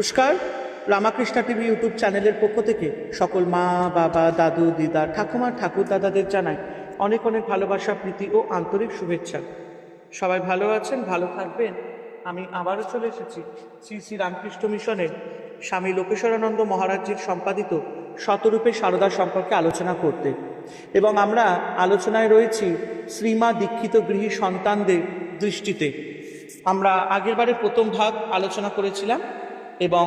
নমস্কার। Ramakrishna TV YouTube চ্যানেলের পক্ষ থেকে সকল মা, বাবা, দাদু, দিদা ঠাকুমা ঠাকুর দাদাদের জানাই অনেক অনেক ভালোবাসা, প্রীতি ও আন্তরিক শুভেচ্ছা। সবাই ভালো আছেন, ভালো থাকবেন? আমি আবারও চলে এসেছি শ্রী শ্রী রামকৃষ্ণ মিশনের স্বামী লোকেশ্বরানন্দ মহারাজজির সম্পাদিত শতরূপে সারদা সম্পর্কে আলোচনা করতে। এবং আমরা আলোচনায় রয়েছি শ্রীমা দীক্ষিত গৃহী সন্তানদের দৃষ্টিতে। আমরা আগেরবারে প্রথম ভাগ আলোচনা করেছিলাম। এবং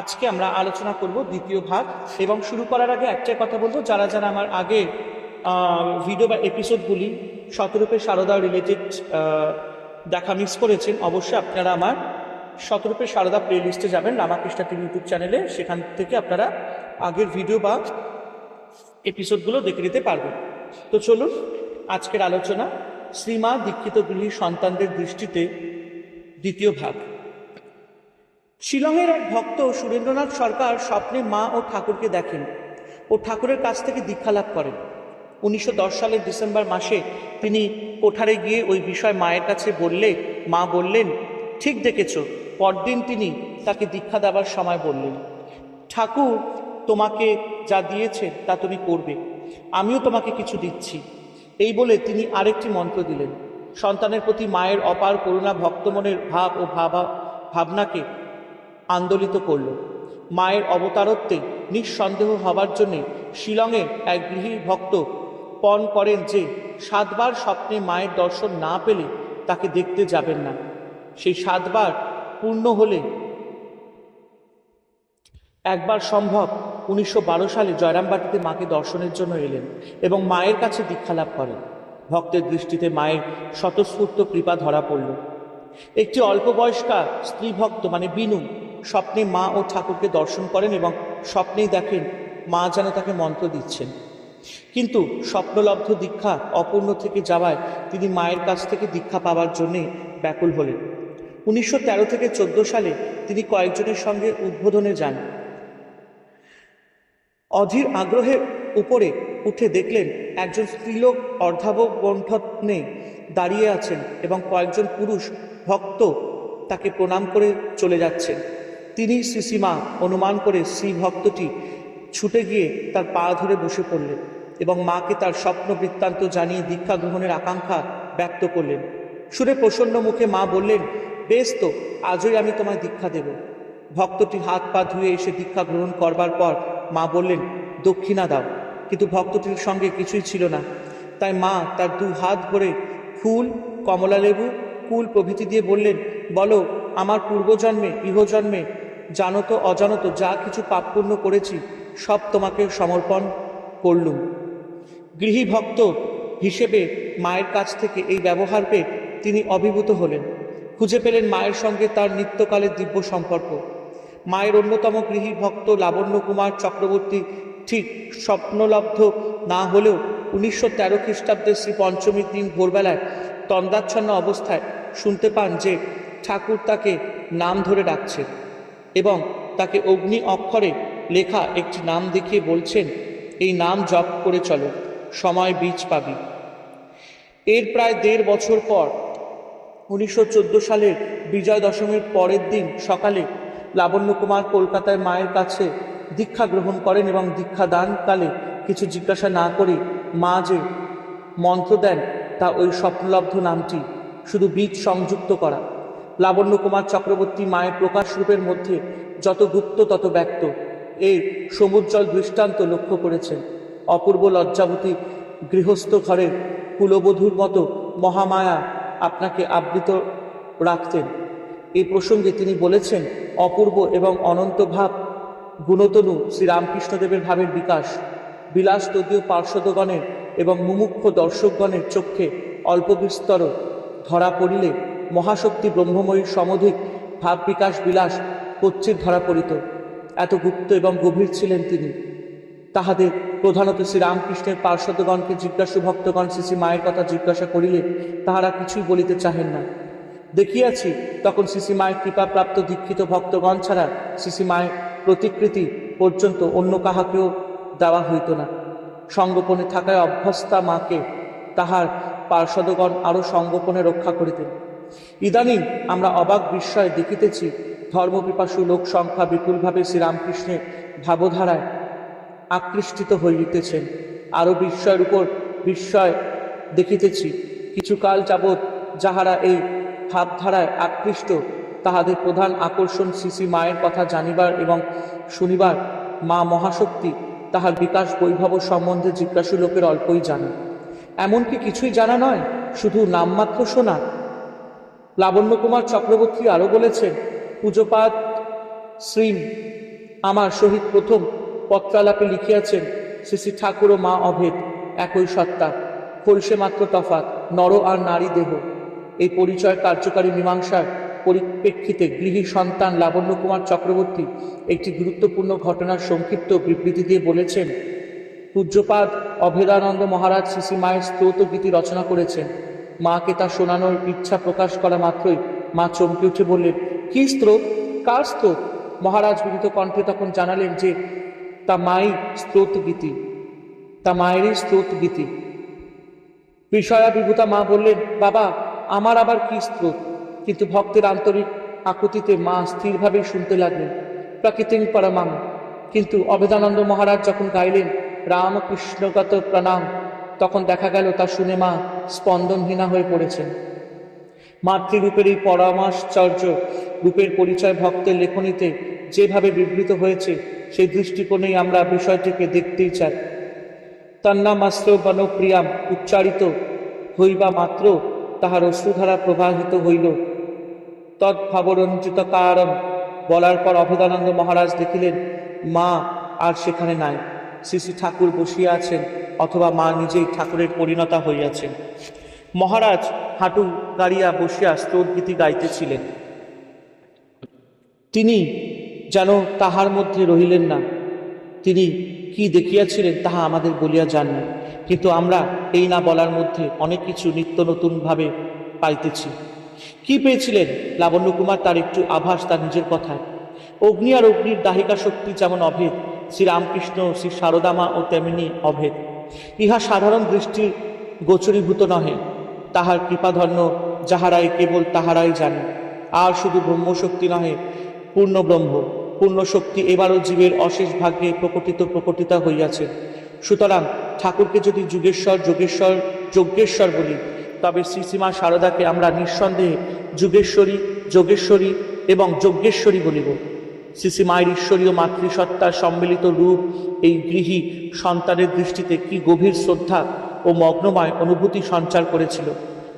আজকে আমরা আলোচনা করব দ্বিতীয় ভাগ এবং শুরু করার আগে একটাই কথা বলব, যারা যারা আমার আগে ভিডিও বা এপিসোডগুলি শতরূপে সারদা রিলেটেড দেখা মিস করেছেন, অবশ্যই আপনারা আমার শতরূপে সারদা প্লে লিস্টে যাবেন, রামাকৃষ্ণ টিভি ইউটিউব চ্যানেলে সেখান থেকে আপনারা আগের ভিডিও বা এপিসোডগুলো দেখে নিতে পারবেন। তো চলুন, আজকের আলোচনা শ্রীমা দীক্ষিত গৃহী সন্তানদের দৃষ্টিতে দ্বিতীয় ভাগ। শিলংয়ের এক ভক্ত সুরেন্দ্রনাথ সরকার স্বপ্নে মা ও ঠাকুরকে দেখেন ও ঠাকুরের কাছ থেকে দীক্ষা লাভ করেন। উনিশশো দশ সালের ডিসেম্বর মাসে তিনি কোঠারে গিয়ে ওই বিষয় মায়ের কাছে বললে, মা বললেন, ঠিক দেখেছ, পরদিন তিনি তাকে দীক্ষা দেওয়ার সময় বললেন। ঠাকুর তোমাকে যা দিয়েছে তা তুমি করবে, আমিও তোমাকে কিছু দিচ্ছি। এই বলে তিনি আরেকটি মন্ত্র দিলেন। সন্তানের প্রতি মায়ের অপার করুণা ভক্তমনের ভাব ও ভাবা ভাবনাকে আন্দোলিত করল। মায়ের অবতারত্বে নিঃসন্দেহ হবার জন্যে শিলংয়ে এক গৃহী ভক্ত পণ করেন যে সাতবার স্বপ্নে মায়ের দর্শন না পেলে তাকে দেখতে যাবেন না। সেই সাতবার পূর্ণ হলে একবার সম্ভব উনিশশো বারো সালে জয়রামবাটিতে মাকে দর্শনের জন্য এলেন এবং মায়ের কাছে দীক্ষা লাভ করেন। ভক্তের দৃষ্টিতে মায়ের স্বতঃস্ফূর্ত কৃপা ধরা পড়ল। একটি অল্প বয়স্কা স্ত্রী ভক্ত মানে বিনু স্বপ্নে মা ও ঠাকুরকে দর্শন করেন এবং স্বপ্নেই দেখেন মা যেন তাকে মন্ত্র দিচ্ছেন। কিন্তু স্বপ্নলব্ধ দীক্ষা অপূর্ণ থেকে যাওয়ায় তিনি মায়ের কাছ থেকে দীক্ষা পাওয়ার জন্যে ব্যাকুল হলেন। উনিশশো তেরো থেকে চোদ্দ সালে তিনি কয়েকজনের সঙ্গে উদ্বোধনে যান। অধীর আগ্রহের উপরে উঠে দেখলেন একজন স্ত্রীলোক অর্ধাবক দাঁড়িয়ে আছেন এবং কয়েকজন পুরুষ ভক্ত তাকে প্রণাম করে চলে যাচ্ছেন। তিনি শ্রীসীমা অনুমান করে শ্রী ভক্তটি ছুটে গিয়ে তার পা ধরে বসে পড়লেন এবং মাকে তার স্বপ্ন বৃত্তান্ত জানিয়ে দীক্ষা গ্রহণের আকাঙ্ক্ষা ব্যক্ত করলেন। সুরে প্রসন্ন মুখে মা বললেন, বেশ তো, আজই আমি তোমায় দীক্ষা দেব। ভক্তটি হাত পা ধুয়ে এসে দীক্ষা গ্রহণ করবার পর মা বললেন, দক্ষিণা দাও। কিন্তু ভক্তটির সঙ্গে কিছুই ছিল না। তাই মা তার দু হাত ভরে ফুল কমলা লেবু কুল প্রভৃতি দিয়ে বললেন, বলো আমার পূর্বজন্মে, ইহজন্মে জানত, অজানত যা কিছু পাপপূর্ণ করেছি, সব তোমাকে সমর্পণ করলুম। গৃহী ভক্ত হিসেবে মায়ের কাছ থেকে এই ব্যবহার পেয়ে তিনি অভিভূত হলেন। খুঁজে পেলেন মায়ের সঙ্গে তার নিত্যকালের দিব্য সম্পর্ক। মায়ের অন্যতম গৃহী ভক্ত লাবণ্য কুমার চক্রবর্তী ঠিক স্বপ্নলব্ধ না হলেও উনিশশো তেরো খ্রিস্টাব্দের শ্রী পঞ্চমীর দিন ভোরবেলায় তন্দাচ্ছন্ন অবস্থায় শুনতে পান যে ঠাকুর তাকে নাম ধরে ডাকছে এবং তাকে অগ্নি অক্ষরে লেখা একটি নাম দেখিয়ে বলছেন, এই নাম জপ করে চলো, সময় বীজ পাবি। এর প্রায় দেড় বছর পর, উনিশশো চোদ্দ সালের বিজয় দশমীর পরের দিন সকালে লাবণ্য কুমার কলকাতায় মায়ের কাছে দীক্ষা গ্রহণ করেন এবং দীক্ষা দানকালে কিছু জিজ্ঞাসা না করে মা যে মন্ত্র দেন, তা ওই স্বপ্নলব্ধ নামটি, শুধু বীজ সংযুক্ত করা। লাবণ্য কুমার চক্রবর্তী মায়ের প্রকাশ রূপের মধ্যে যত গুপ্ত, তত ব্যক্ত। এর সমুজ্জ্বল দৃষ্টান্ত লক্ষ্য করেছেন। অপূর্ব লজ্জাবতী গৃহস্থ ঘরের কুলবধূর মতো মহামায়া আপনাকে আবৃত রাখতেন। এই প্রসঙ্গে তিনি বলেছেন, অপূর্ব এবং অনন্ত ভাব গুণতনু শ্রীরামকৃষ্ণদেবের ভাবের বিকাশ। বিলাস তদীয় পার্শ্বদগণের এবং মুমুক্ষ দর্শকগণের চক্ষে অল্প বিস্তর ধরা পড়িলে মহাশক্তি ব্রহ্মময়ীর সমধিক ভাব বিকাশ বিলাস কচ্ছির ধরা পড়িত। এত গুপ্ত এবং গভীর ছিলেন তিনি। তাহাদের প্রধানত শ্রীরামকৃষ্ণের পার্শ্বদগণকে জিজ্ঞাসু ভক্তগণ শ্রী মায়ের কথা জিজ্ঞাসা করিলে তাহারা কিছুই বলিতে চাহেন না। দেখিয়াছি তখন শ্রী মায়ের কৃপাপ্রাপ্ত দীক্ষিত ভক্তগণ ছাড়া শ্রী মায়ের প্রতিকৃতি পর্যন্ত অন্য কাহাকেও দেওয়া হইত না। সঙ্গোপনে থাকায় অভ্যস্তা মাকে তাহার পার্শ্বদগণ আরও সঙ্গোপনে রক্ষা করিতেন। ইদানিং আমরা অবাক বিস্ময়ে দেখিতেছি ধর্মপিপাসু লোক সংখ্যা বিপুলভাবে শ্রীরামকৃষ্ণের ভাবধারায় আকৃষ্টিত হইতেছেন আরও বিস্ময়ের উপর বিস্ময় দেখিতেছি কিছুকাল যাবৎ যাহারা এই ভাবধারায় আকৃষ্ট, তাহাদের প্রধান আকর্ষণ শ্রী মায়ের কথা জানিবার এবং শুনিবার মা মহাশক্তি তাহার বিকাশ বৈভব সম্বন্ধে জিজ্ঞাসু লোকের অল্পই জানে। এমনকি কিছুই জানা নয়, শুধু নামমাত্র শোনা লাবণ্য কুমার চক্রবর্তী আরও বলেছেন পূজপাত শ্রীম, আমার সহিত প্রথম পত্রালাপে লিখিয়াছেন শ্রী শ্রী ঠাকুর ও মা অভেদ, একই সত্তা। খোলসে মাত্র তফাত নর আর নারী দেহ। এই পরিচয় কার্যকারী মীমাংসার পরিপ্রেক্ষিতে গৃহী সন্তান লাবণ্য কুমার চক্রবর্তী একটি গুরুত্বপূর্ণ ঘটনার সংক্ষিপ্ত বিবৃতি দিয়ে বলেছেন, পূজ্যপাদ অভেদানন্দ মহারাজ শ্রী মায়ের স্তোত গীতি রচনা করেছেন। মাকে তা শোনানোর ইচ্ছা প্রকাশ করা মাত্রই মা চমকে উঠে বললেন, কি স্ত্রোত কার স্ত্রোত মহারাজ বিনীত কণ্ঠে তখন জানালেন যে, তা মাই স্ত্রোত গীতি। তা মায়েরই স্ত্রোত গীতি। বিষয়া বিভূতা মা বললেন, বাবা, আমার আবার কি স্ত্রোত কিন্তু ভক্তের আন্তরিক আকুতিতে মা স্থিরভাবে শুনতে লাগলেন প্রাকৃতিক পরমাং কিন্তু অবেদানন্দ মহারাজ যখন গাইলেন, রামকৃষ্ণগত প্রণাম। তখন দেখা গেল তা শুনে মা স্পন্দনহীনা হয়ে পড়েছেন। মাতৃরূপের এই পরমাশ্চর্য, রূপের পরিচয় ভক্তের লেখনীতে যেভাবে বিবৃত হয়েছে, সেই দৃষ্টিকোণেই আমরা বিষয়টিকে দেখতেই চাই। তন্নামাস্ত্র বনপ্রিয়াম উচ্চারিত হইবা মাত্র তাহার অশ্রুধারা প্রবাহিত হইল। তৎভাবরঞ্জিত কারণ বলার পর অভেদানন্দ মহারাজ দেখিলেন, মা আর সেখানে নাই। শ্রী শ্রী ঠাকুর বসিয়া আছেন। অথবা মা নিজেই ঠাকুরের পরিণতা হইয়াছেন মহারাজ হাঁটু গাড়িয়া বসিয়া স্তোরগীতি গাইতেছিলেন। তিনি যেন তাহার মধ্যে রহিলেন না। তিনি কি দেখিয়াছিলেন তাহা আমাদের বলিয়া যান না। কিন্তু আমরা এই না বলার মধ্যে অনেক কিছু নিত্য নতুনভাবে পাইতেছি। কি পেয়েছিলেন? লাবণ্য কুমার তার একটু আভাস তার নিজের কথায়। অগ্নি আর অগ্নির দাহিকা শক্তি যেমন অভেদ, শ্রীরামকৃষ্ণ শ্রী শারদামা ও তেমনি অভেদ। ইহা সাধারণ দৃষ্টির গোচরীভূত নহে। তাহার কৃপাধন্য যাহারাই কেবল তাহারাই জানে। আর শুধু ব্রহ্মশক্তি নহে, পূর্ণ ব্রহ্ম, পূর্ণ শক্তি এবারও জীবের অশেষ ভাগ্যে প্রকটিত প্রকটিতা হইয়াছে। সুতরাং ঠাকুরকে যদি যুগেশ্বর, যোগেশ্বর, যজ্ঞেশ্বর বলি, তবে শ্রীসীমা শারদাকে আমরা নিঃসন্দেহে যুগেশ্বরী, যোগেশ্বরী এবং যজ্ঞেশ্বরী বলিব। শ্রী মায়ের ঈশ্বরীয় মাতৃসত্তার সম্মিলিত রূপ এই গৃহী সন্তানের দৃষ্টিতে কি গভীর শ্রদ্ধা ও মগ্নময় অনুভূতি সঞ্চার করেছিল,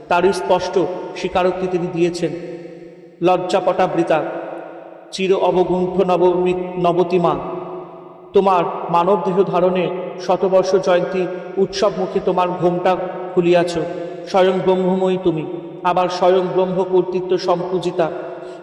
তারই স্পষ্ট স্বীকারোক্তি তিনি দিয়েছেন। লজ্জাপটাবৃতা, চির অবগুণ্ঠ নবমী নবতিমা, তোমার মানব দেহ ধারণে শতবর্ষ জয়ন্তী উৎসব মুখে তোমার ঘোমটা খুলিয়াছ, স্বয়ং ব্রহ্মময়ী তুমি, আবার স্বয়ং ব্রহ্ম কর্তৃত্ব সম্পূজিতা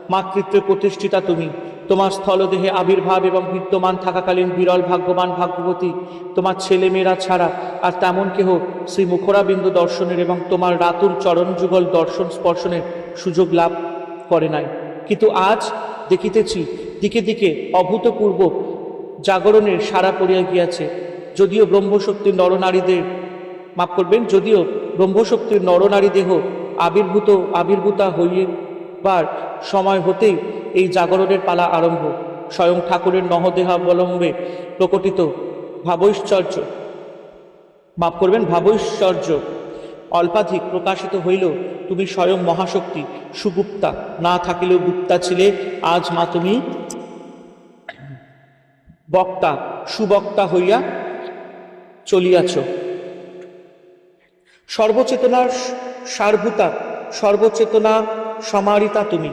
মাতৃত্বে প্রতিষ্ঠিতা তুমি তোমার স্থলদেহে আবির্ভাব এবং বিদ্যমান থাকাকালীন বিরল ভাগ্যবান ভাগ্যবতী, তোমার ছেলেমেয়েরা ছাড়া আর তেমন কেহ শ্রী মুখরাবিন্দু দর্শনের এবং তোমার রাতুর চরণ যুগল দর্শন স্পর্শনের সুযোগ লাভ করে নাই। কিন্তু আজ দেখিতেছি, দিকে দিকে অভূতপূর্ব জাগরণের সারা পড়িয়া গিয়াছে। যদিও ব্রহ্মশক্তির নরনারীদের, মাফ করবেন, যদিও ব্রহ্মশক্তির নরনারী দেহ আবির্ভূত আবির্ভূতা হইবার সময় হতেই এই জাগরণের পালা আরম্ভ। স্বয়ং ঠাকুরের নহদেহাবলম্বে প্রকটিত ভাবৈশ্বর্য মাফ করবেন ভাবৈশ্বর্য অল্পাধিক প্রকাশিত হইল, তুমি স্বয়ং মহাশক্তি, সুগুপ্তা। না থাকিলেও গুপ্তা ছিলে, আজ মা তুমি বক্তা, সুবক্তা হইয়া চলিয়াছ। সর্বচেতনার সারভূতা, সর্বচেতনা সমারিতা তুমি।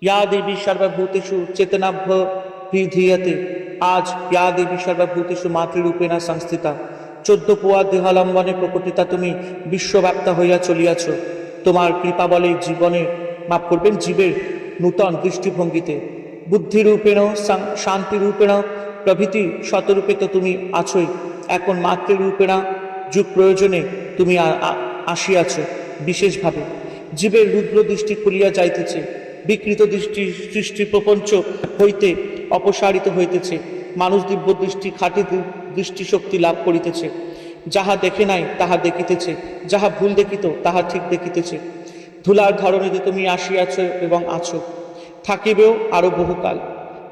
ইয়া দেবী সর্বভূতেষু চেতনাভ্য বিধীয়তে। আজ ইয়া দেবী সর্বভূতেষু মাতৃরূপেণা সংস্থিতা। চোদ্দ পোয়া দেহালম্বনে প্রকটিতা তুমি বিশ্বব্যাপ্তা হইয়া চলিয়াছ। তোমার কৃপা বলে জীবনে মাফ করবেন জীবের নূতন দৃষ্টিভঙ্গিতে। বুদ্ধিরূপেণ শান- শান্তিরূপেণ প্রভৃতি শতরূপে তো তুমি আছোই। এখন মাতৃরূপেণা যুগ প্রয়োজনে তুমি আসিয়াছ বিশেষভাবে। জীবের রুদ্র দৃষ্টি খুলিয়া যাইতেছে, বিকৃত দৃষ্টি সৃষ্টি প্রপঞ্চ হইতে অপসারিত হইতেছে, মানুষ দিব্য দৃষ্টি, খাঁটি দৃষ্টিশক্তি লাভ করিতেছে। যাহা দেখে নাই, তাহা দেখিতেছে, যাহা ভুল দেখিত, তাহা ঠিক দেখিতেছে। ধুলার ধরনেতে তুমি আসিয়াছ এবং আছো, থাকিবেও আরও বহুকাল।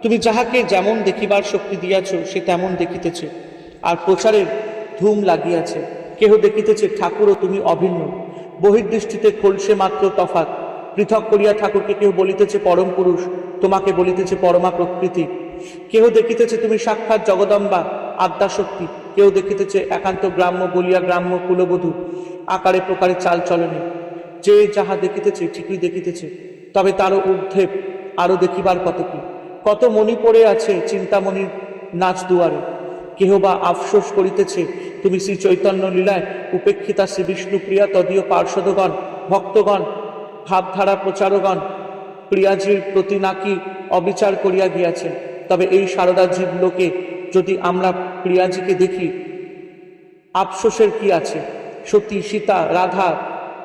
তুমি যাহাকে যেমন দেখিবার শক্তি দিয়াছ, সে তেমন দেখিতেছে। আর প্রচারের ধুম লাগিয়াছে, কেহ দেখিতেছে ঠাকুরও তুমি অভিন্ন। বহির্দৃষ্টিতে খোলসে মাত্র তফাৎ পৃথক করিয়া ঠাকুরকে কেউ বলিতেছে পরম পুরুষ, তোমাকে বলিতেছে পরমা প্রকৃতি। কেহ দেখিতেছে তুমি সাক্ষাৎ জগদম্বা, আদ্যাশক্তি। কেউ দেখিতেছে একান্ত গ্রাম্য বলিয়া গ্রাম্য কুলবধূ, আকারে প্রকারে চাল চলনে। যে যাহা দেখিতেছে ঠিকই দেখিতেছে, তবে তারও ঊর্ধ্বে আরও দেখিবার কত কি কত মণি পড়ে আছে চিন্তামণির নাচ দুয়ারে। কেহ বা আফসোস করিতেছে? তুমি শ্রী চৈতন্য লীলায় উপেক্ষিতা শ্রী বিষ্ণুপ্রিয়া তদীয় পার্ষদগণ ভক্তগণ, ভাবধারা প্রচারগণ, প্রিয়াজির প্রতি নাকি অবিচার করিয়া গিয়াছে তবে এই সারদা জীব লোকে যদি আমরা প্রিয়াজিকে দেখি, আফসোসের কি আছে? সতী, সীতা, রাধা,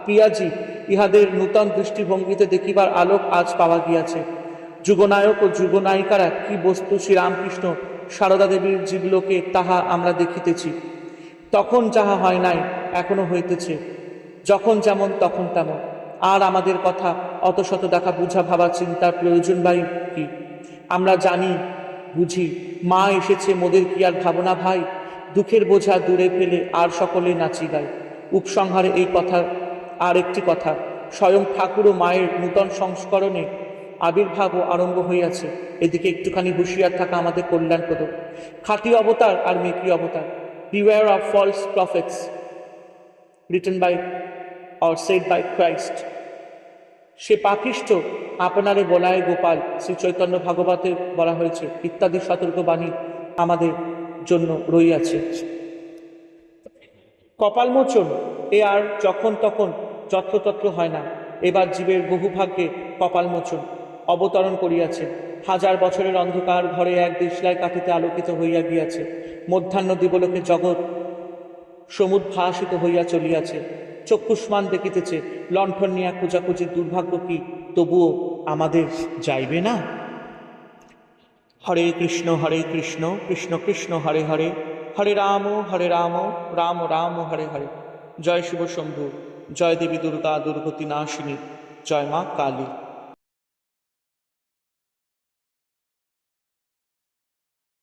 প্রিয়াজি ইহাদের নূতন দৃষ্টিভঙ্গিতে দেখিবার আলোক আজ পাওয়া গিয়াছে। যুগনায়ক ও যুগনায়িকারা কি বস্তু শ্রীরামকৃষ্ণ সারদা দেবীর জীবলোকে তাহা আমরা দেখিতেছি, তখন যাহা হয় নাই, এখনও হইতেছে। যখন যেমন, তখন তেমন। আর আমাদের কথা অত শত দেখা বুঝা ভাবা চিন্তার প্রয়োজন বাই কি? আমরা জানি, বুঝি, মা এসেছে মোদের কি আর ভাবনা ভাই? দুঃখের বোঝা দূরে ফেলে আর সকলে নাচি গায়। উপসংহারে এই কথা আর একটি কথা, স্বয়ং ঠাকুর ও মায়ের নূতন সংস্করণে আবির্ভাবও আরম্ভ হইয়াছে। এদিকে একটুখানি হুঁশিয়ার থাকা আমাদের কল্যাণপ্রদ খাঁটি অবতার আর মেকি অবতার। Beware of false prophets written by or said by Christ সে পাপিষ্ঠ, আপনারে বলায় গোপাল, শ্রী চৈতন্য ভাগবতে বলা হয়েছে, ইত্যাদি সতর্কবাণী আমাদের জন্য রইয়াছে। কপালমোচন, এ আর যখন তখন যত্রতত্র হয় না। এবার জীবের বহু ভাগ্যে কপালমোচন। অবতরণ করিয়াছে। হাজার বছরের অন্ধকার ঘরে এক দেশলাই কাঠিতে আলোকিত হইয়া গিয়াছে। মধ্যাহ্ন দিবলোকে জগৎ সমুদ্ভাসিত হইয়া চলিয়াছে। চক্ষুষ্মান দেখিতেছে, লণ্ঠন নিয়া খোঁজাখুঁজির দুর্ভাগ্য কি? তবুও আমাদের যাইবে না? হরে কৃষ্ণ হরে কৃষ্ণ কৃষ্ণ কৃষ্ণ, হরে হরে। হরে রাম হরে রাম রাম রাম, হরে হরে। জয় শিব শম্ভু, জয় দেবী দুর্গা, দুর্গতি নাশিনী, জয় মা কালী।